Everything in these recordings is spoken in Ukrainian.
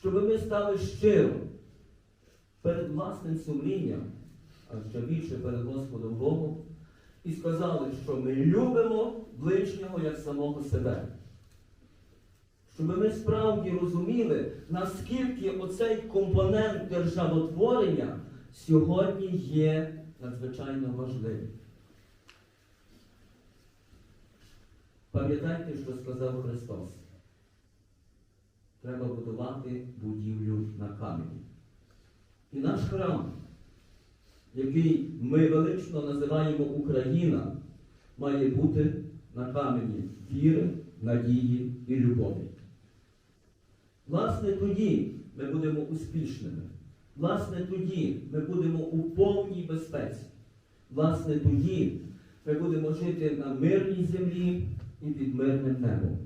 щоб ми стали щиро перед власним сумлінням, а ще більше перед Господом Богом, і сказали, що ми любимо ближнього як самого себе. Щоб ми справді розуміли, наскільки оцей компонент державотворення сьогодні є надзвичайно важливим. Пам'ятайте, що сказав Христос. Треба будувати будівлю на камені. І наш храм, який ми велично називаємо Україна, має бути на камені віри, надії і любові. Власне, тоді ми будемо успішними. Власне, тоді ми будемо у повній безпеці. Власне, тоді ми будемо жити на мирній землі і під мирним небом.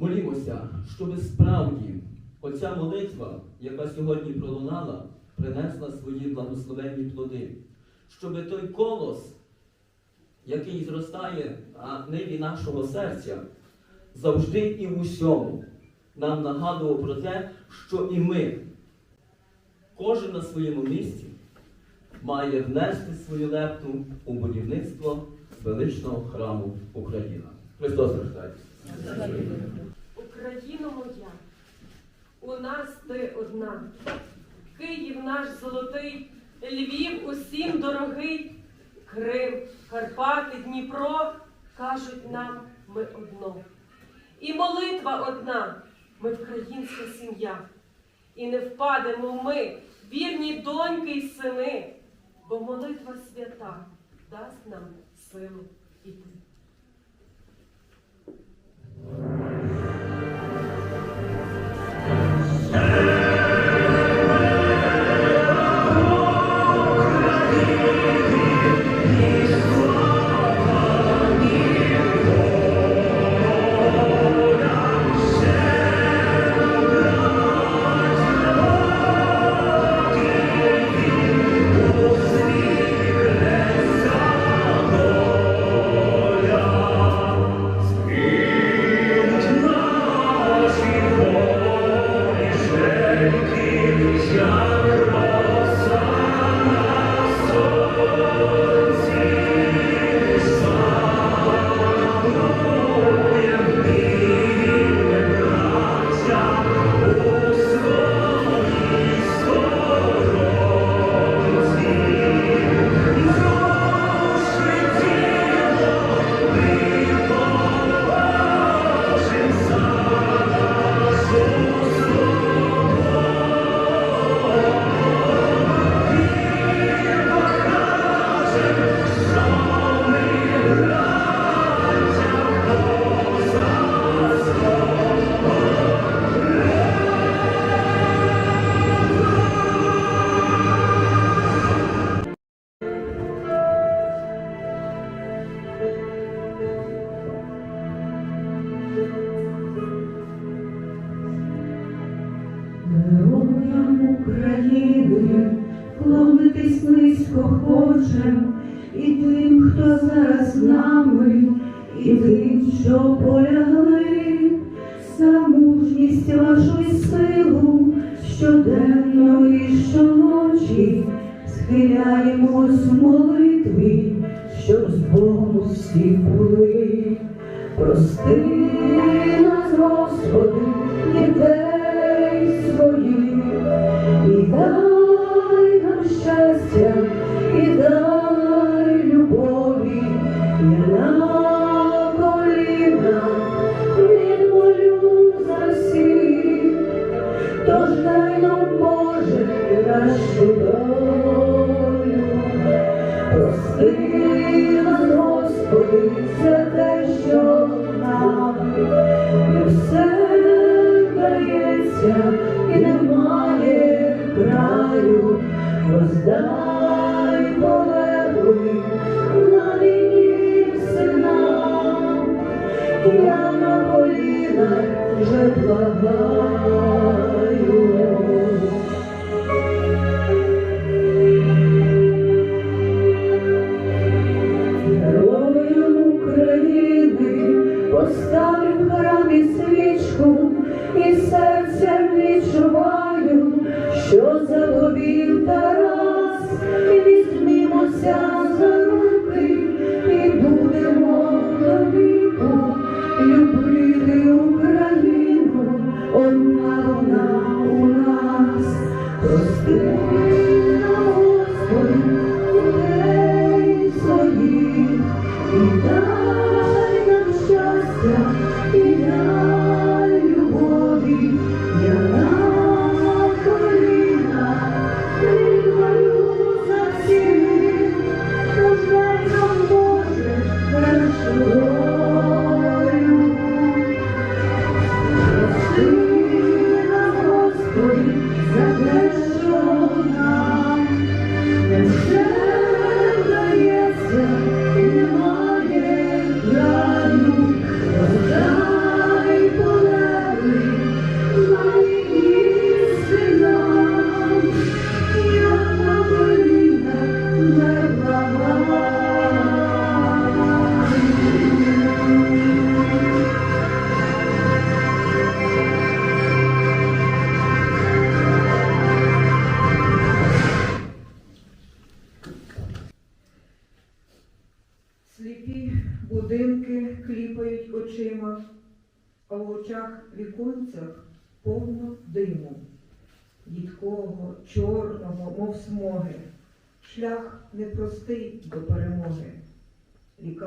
Молімося, щоб справді оця молитва, яка сьогодні пролунала, принесла свої благословенні плоди, щоб той колос, який зростає на ниві нашого серця, завжди і в усьому нам нагадував про те, що і ми, кожен на своєму місці, має внести свою лепту у будівництво величного храму Україна. Христос рождається. Україно моя, у нас ти одна, Київ наш золотий, Львів усім дорогий, Крим, Карпати, Дніпро кажуть нам ми одно. І молитва одна, ми українська сім'я. І не впадемо ми, вірні доньки й сини, бо молитва свята дасть нам силу іти. Героям Господи, те, що нам. Не все дається і немає краю, роздай 자.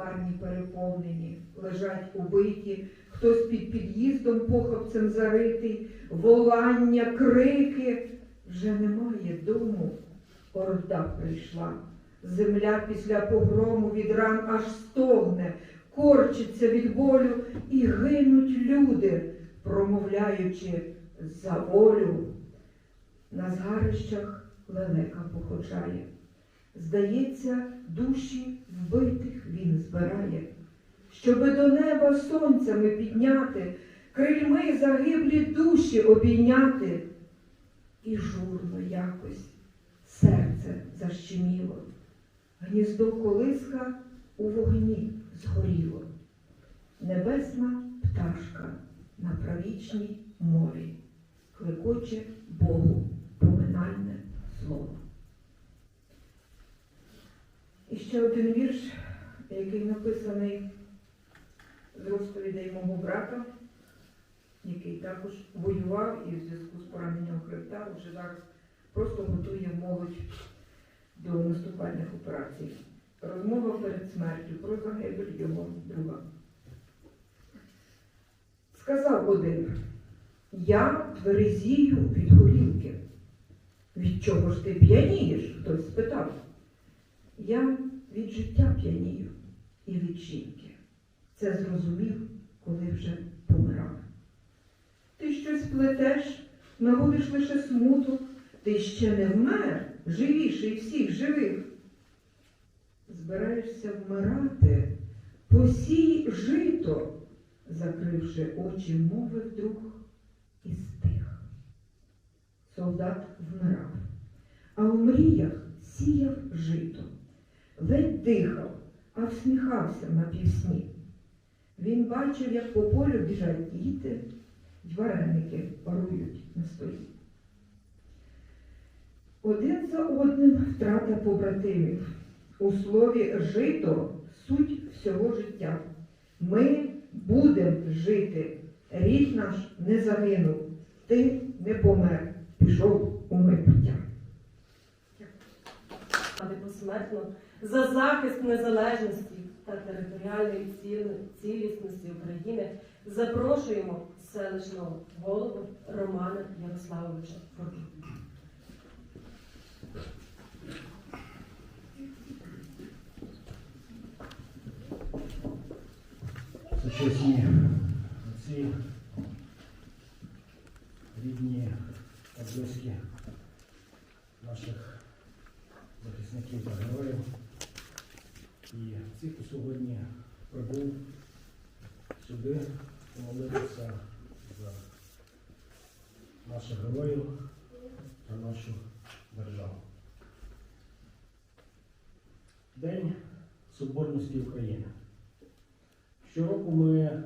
Лікарні переповнені, лежать убиті, хтось під під'їздом похопцем заритий, волання, крики. Вже немає дому, орда прийшла. Земля після погрому від ран аж стогне, корчиться від болю і гинуть люди, промовляючи за волю. На згарищах лелека походжає. Здається, душі вбитих він збирає, щоби до неба сонцями підняти, крильми загиблі душі обійняти. І журно якось серце защеміло. Гніздо колиска у вогні згоріло. Небесна пташка на правічній мові клекоче Богу поминальне слово. І ще один вірш, який написаний з розповідей мого брата, який також воював і в зв'язку з пораненням хребта вже зараз просто готує молодь до наступальних операцій. Розмова перед смертю про загибель його друга. Сказав один, я тверезію від горілки. Від чого ж ти п'янієш? Хтось спитав. Я від життя п'янію і від жінки. Це зрозумів, коли вже помирав. Ти щось плетеш, наводиш лише смуток, ти ще не вмер, живіший всіх живих. Збираєшся вмирати, посій жито, закривши очі, мовив друг і стих. Солдат вмирав, а у мріях сіяв жито, ледь дихав, а всміхався на півсні. Він бачив, як по полю біжать діти, й вареники парують на столі. Один за одним втрата побратимів. У слові жито суть всього життя. Ми будемо жити. Рід наш не загинув, ти не помер, пішов у майбуття. Посмертно за захист незалежності та територіальної цілісності України запрошуємо селищного голову Романа Ярославовича Форчука. Сучасні отці, рідні та близькі наших захисників та героїв. І ці, хто сьогодні прибув сюди помолитися за наших героїв та нашу державу. День Соборності України. Щороку ми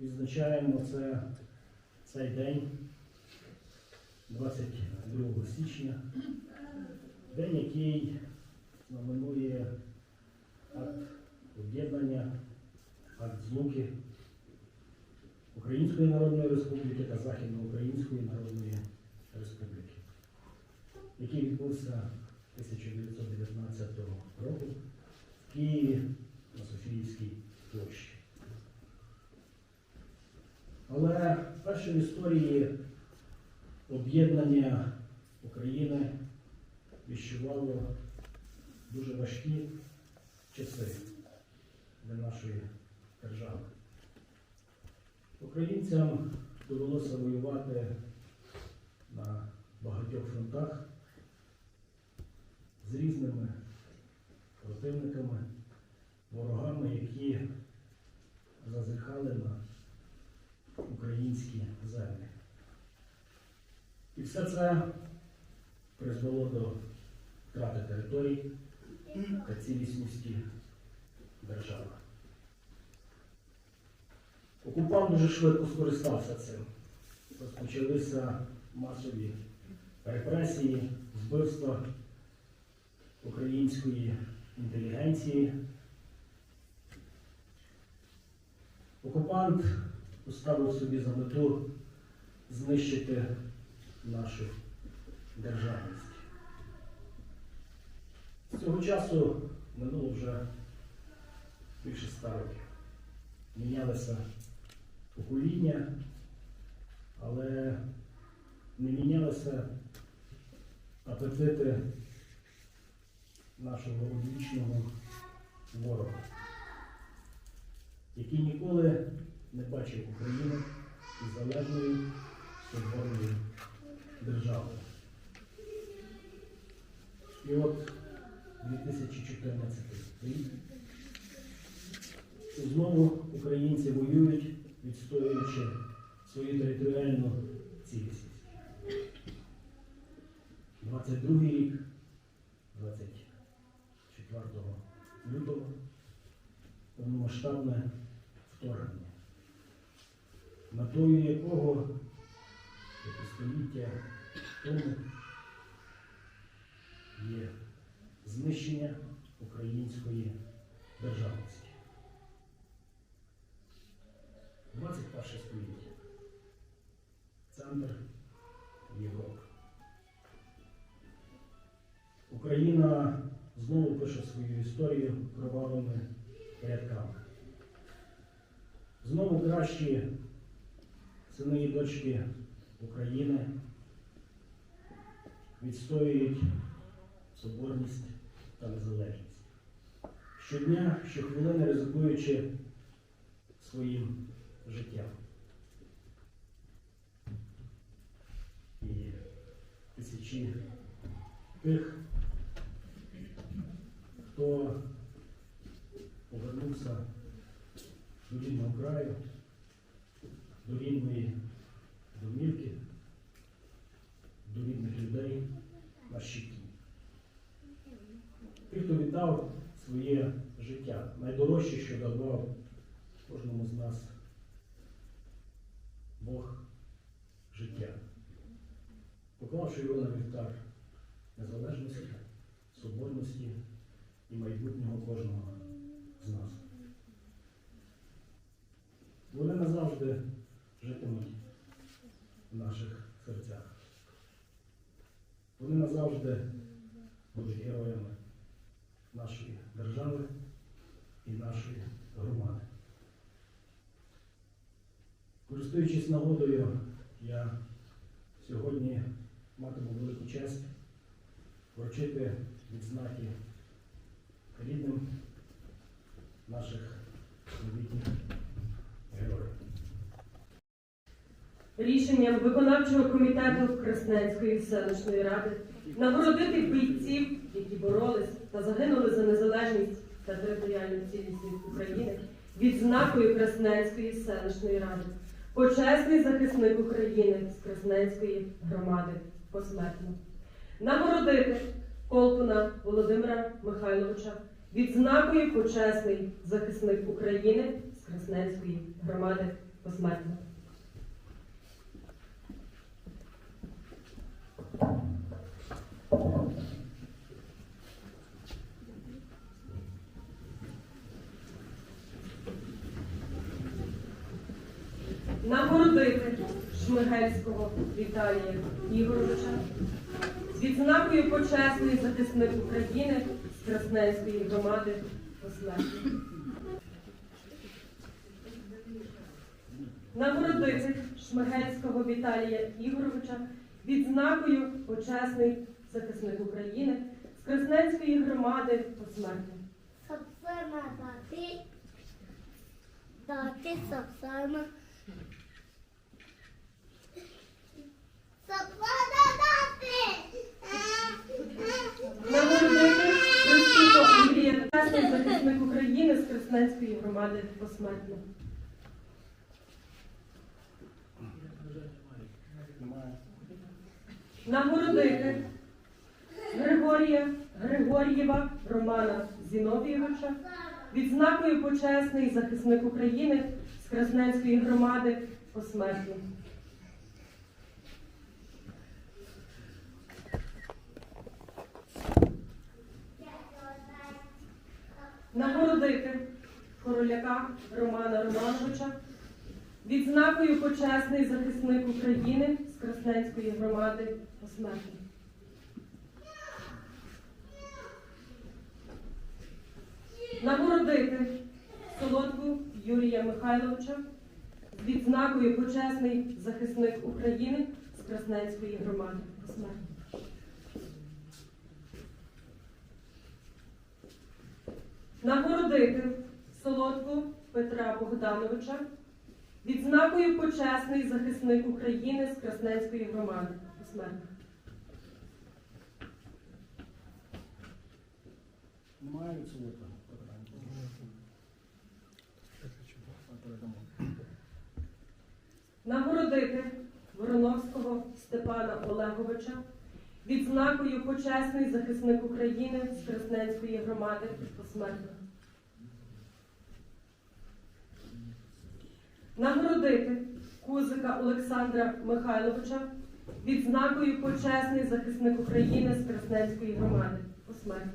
відзначаємо це, цей день 22 січня, день, який знаменує акт об'єднання, акт злуки Української Народної Республіки та Західноукраїнської Народної Республіки, який відбувся 1919 року в Києві на Софіївській площі. Але перше в історії об'єднання України відчувало дуже важкі часи для нашої держави. Українцям довелося воювати на багатьох фронтах з різними противниками, ворогами, які зазіхали на українські землі. І все це призвело до втрати територій та цілісності держави. Окупант дуже швидко скористався цим. Розпочалися масові репресії, вбивства української інтелігенції. Окупант поставив собі за мету знищити нашу державність. З цього часу минуло вже більше ста років. Мінялися покоління, але не мінялися апетити нашого одвічного ворога, який ніколи не бачив України незалежною соборною державою. І от 2014 рік знову українці воюють, відстоюючи свою територіальну цілісність. 22 рік, 24 лютого, повномасштабне вторгнення, метою якого п'ятистоліття тому є знищення української державності. 21 століття. Центр Європи. Україна знову пише свою історію кровавими рядками. Знову кращі сини і дочки України відстоюють соборність та незалежність. Щодня, щохвилини ризикуючи своїм життям. І тисячі тих, хто повернувся до рідного краю, до рідної домівки, до рідних людей на щиті. Тих, хто віддав своє життя, найдорожче, що давав кожному з нас Бог життя, поклавши його на вівтар незалежності, соборності і майбутнього кожного з нас. Вони назавжди житимуть в наших серцях. Вони назавжди будуть героями нашої держави і нашої громади. Користуючись нагодою, я сьогодні матиму велику честь вручити відзнаки рідним наших новітніх героїв. Рішенням виконавчого комітету Красненської селищної ради нагородити бійців, які боролись та загинули за незалежність та територіальну цілісність України відзнакою Красненської селищної ради. Почесний захисник України з Красненської громади посмертно. Нагородити Колтуна Володимира Михайловича Відзнакою почесний захисник України з Красненської громади посмертно. Нагородити Шмигельського Віталія Ігоровича. З відзнакою почесний захисник України. Красненської громади посмертно. Нагородити Шмигельського Віталія Ігоровича відзнакою почесний захисник України з Красненської громади посмертно. Сапсана дати. Дати сапсана. Сапсана дати. Нагородити Андрія захисник України з Красненської громади посмертно. Нагородити Григорія Григор'єва Романа Зіновійовича відзнакою почесний захисник України з Красненської громади посмертно. Нагородити Хороляка Романа Романовича відзнакою почесний захисник України з Красненської громади посмертно. Нагородити Солодку Юрія Михайловича з відзнакою почесний захисник України з Красненської громади посмертно. Нагородити Солодку Петра Богдановича відзнакою почесний захисник України з Красненської громади посмертно. Немає відсутка. Нагородити Вороновського Степана Олеговича відзнакою почесний захисник України з Красненської громади посмертно. Нагородити Кузика Олександра Михайловича відзнакою почесний захисник України з Красненської громади посмертно.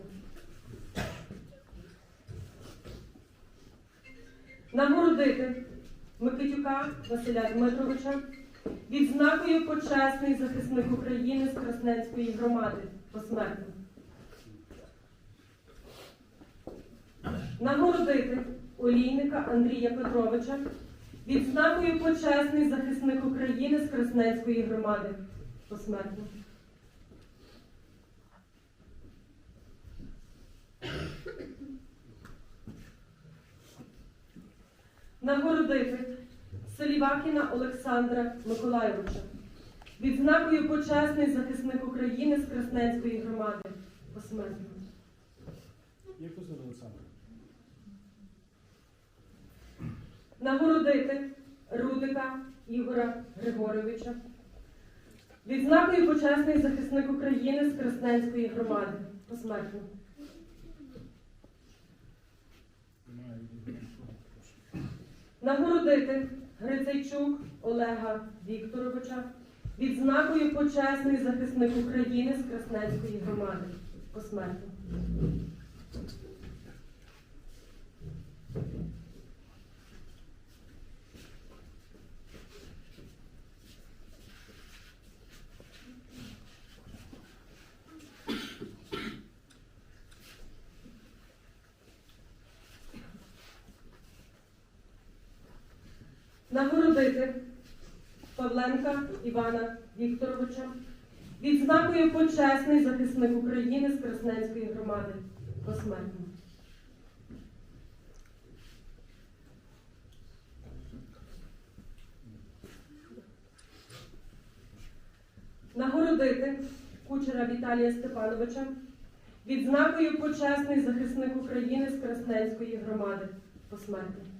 Нагородити Микитюка Василя Дмитровича відзнакою почесний захисник України з Красненської громади посмертно. Нагородити Олійника Андрія Петровича відзнакою почесний захисник України з Красненської громади посмертно. Нагородити Селівакіна Олександра Миколайовича відзнакою почесний захисник України з Красненської громади посмертно. Олександр? Нагородити Рудика Ігора Григоровича відзнакою почесний захисник України з Красненської громади посмертно. Нагородити Грицайчук Олега Вікторовича відзнакою почесний захисник України з Красненської громади посмертно. Нагородити Павленка Івана Вікторовича відзнакою почесний захисник України з Красненської громади посмертно. Нагородити кучера Віталія Степановича відзнакою почесний захисник України з Красненської громади посмертно.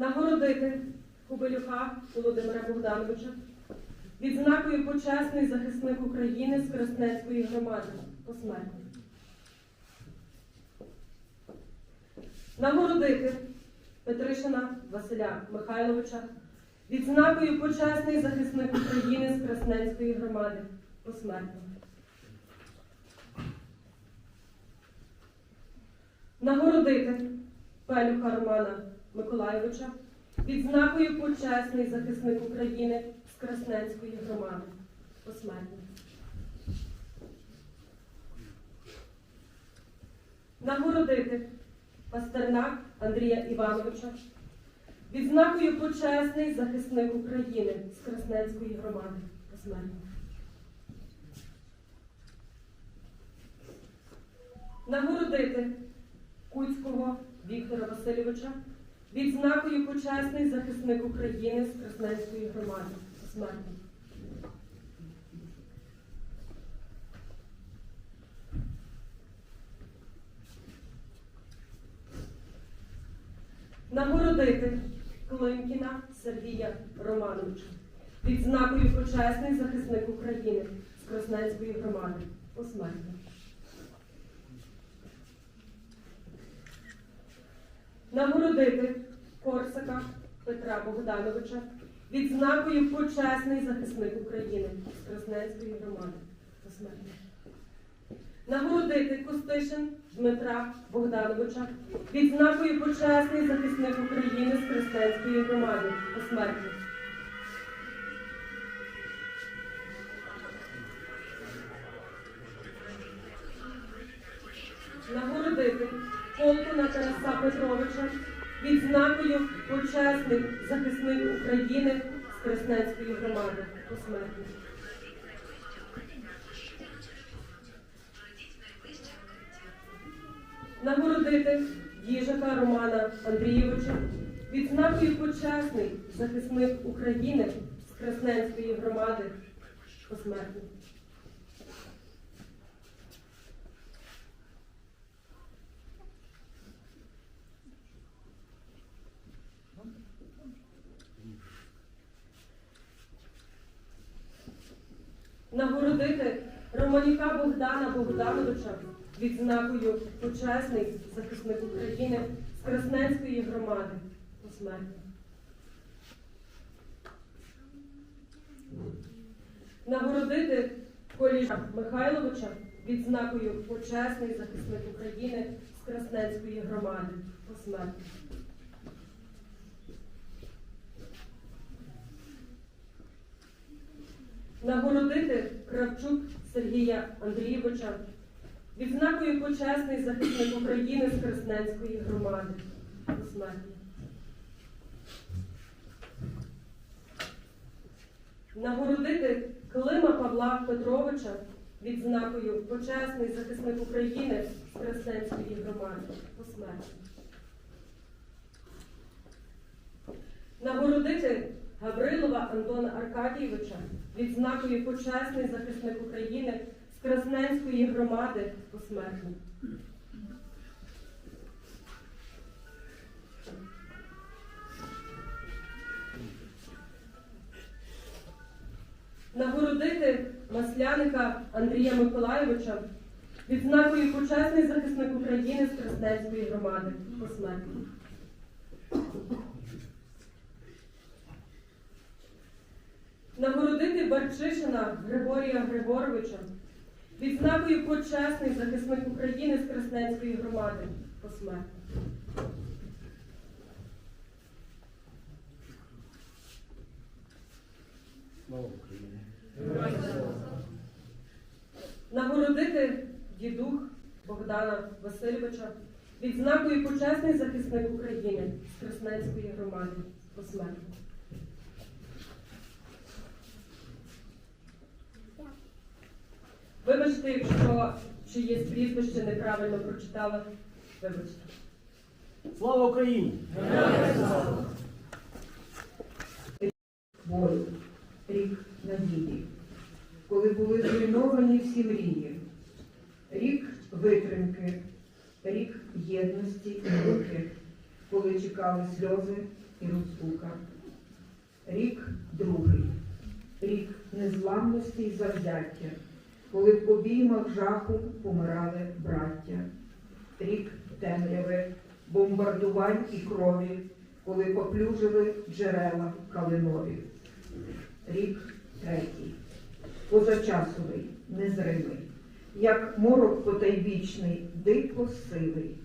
Нагородити Кубелюка Володимира Богдановича відзнакою почесний захисник України з Красненської громади посмертно. Нагородити Петришина Василя Михайловича відзнакою почесний захисник України з Красненської громади посмертно. Нагородити Пелюха Романа Миколайовича відзнакою почесний захисник України з Красненської громади. Посмертно. Нагородити Пастернак Андрія Івановича відзнакою почесний захисник України з Красненської громади. Посмертно. Нагородити Куцького Віктора Васильовича відзнакою почесний захисник України з Красненської громади. Посмертно. Нагородити Климкіна Сергія Романовича відзнакою почесний захисник України з Красненської громади. Посмертно. Нагородити Корсака Петра Богдановича відзнакою почесний захисник України з Красненської громади. Посмертно. Нагородити Костишин Дмитра Богдановича відзнакою почесний захисник України з Красненської громади. Посмертно. Колтуна Тараса Петровича відзнакою почесний захисник України з Красненської громади. Посмертно. Нагородити Їжака Романа Андрійовича відзнакою почесний захисник України з Красненської громади. Посмертно. Нагородити Романюка Богдана Богдановича відзнакою почесний захисник України з Красненської громади. Посмертно. Нагородити Коліша Михайловича відзнакою почесний захисник України з Красненської громади. Посмертно. Нагородити Кравчук Сергія Андрійовича відзнакою почесний захисник України з Красненської громади. Посмертно. Нагородити Клима Павла Петровича відзнакою почесний захисник України з Красненської громади. Посмертно. Нагородити Гаврилова Антона Аркадійовича відзнакою почесний захисник України з Красненської громади посмертно. Нагородити Масляника Андрія Миколайовича відзнакою почесний захисник України з Красненської громади посмертно. Нагородити Барчишина Григорія Григоровича відзнакою почесний захисник України з Красненської громади посмертно. Слава Україні! Нагородити дідух Богдана Васильовича відзнакою почесний захисник України з Красненської громади посмертно. Вибачте, якщо чиєсь прізвище неправильно прочитала. Вибачте. Слава Україні! бою, рік надії, коли були зруйновані всі мрії, рік витримки, рік єдності і руки, коли чекали сльози і розпука. Рік другий, рік незламності і завзяття, коли в обіймах жаху помирали браття. Рік темряви, бомбардувань і крові, коли поплюжили джерела калинові. Рік третій, позачасовий, незримий, як морок потайбічний, дико сивий.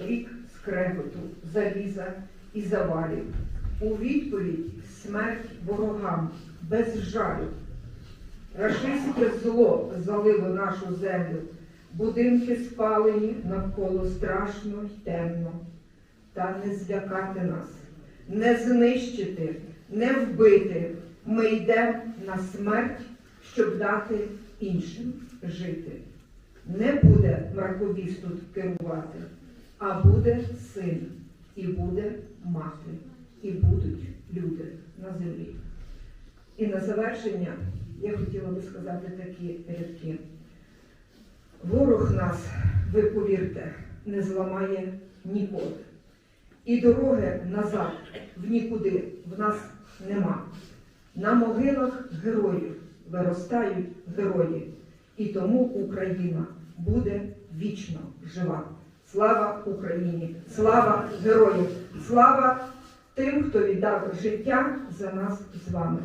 рік скреготу, заліза і завалів. У відповідь смерть ворогам без жалю. Рашистське зло залило нашу землю, будинки спалені навколо страшно й темно. Та не злякати нас, не знищити, не вбити. Ми йдемо на смерть, щоб дати іншим жити. Не буде мраковіс тут керувати, а буде син, і буде мати, і будуть люди на землі. І на завершення я хотіла би сказати такі рядки. Ворог нас, ви повірте, не зламає ніколи. І дороги назад в нікуди в нас нема. На могилах героїв виростають герої, і тому Україна буде вічно жива. Слава Україні! Слава героям! Слава тим, хто віддав життя за нас з вами.